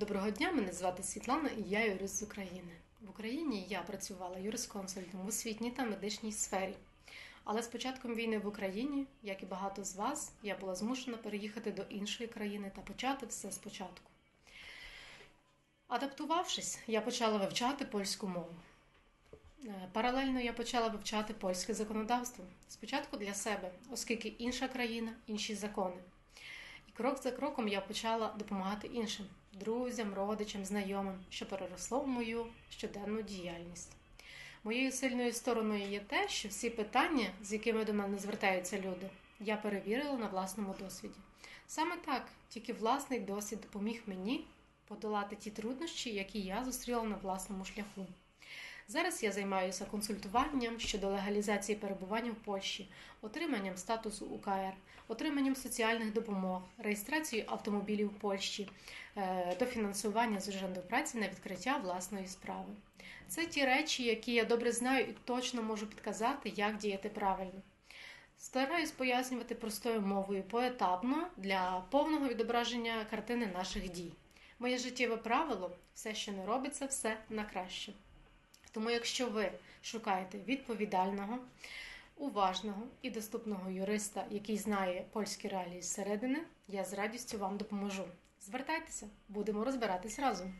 Доброго дня, мене звати Світлана і я юрист з України. В Україні я працювала юрисконсультом в освітній та медичній сфері. Але з початком війни в Україні, як і багато з вас, я була змушена переїхати до іншої країни та почати все спочатку. Адаптувавшись, я почала вивчати польську мову. Е, Паралельно я почала вивчати польське законодавство. Спочатку для себе, оскільки інша країна, інші закони. І крок за кроком я почала допомагати іншим друзям, родичам, знайомим, що переросло в мою щоденну діяльність. Моєю сильною стороною є те, що всі питання, з якими до мене звертаються люди, я перевірила на власному досвіді. Саме так, тільки власний досвід допоміг мені подолати ті труднощі, які я зустріла на власному шляху. Зараз я займаюся консультуванням щодо легалізації перебування в Польщі, отриманням статусу УКР, отриманням соціальних допомог, реєстрацією автомобілів в Польщі, е, дофінансування з уrzędu праці на відкриття власної справи. Це ті речі, які я добре знаю і точно можу підказати, як діяти правильно. Стараюсь пояснювати простою мовою поетапно для повного відображення картини наших дій. Моє життєве правило все, що не робиться, все на краще. Тому, якщо ви шукаєте відповідального, уважного і доступного юриста, який знає польські реалії зсередини, я з радістю вам допоможу. Звертайтеся, будемо розбиратись разом.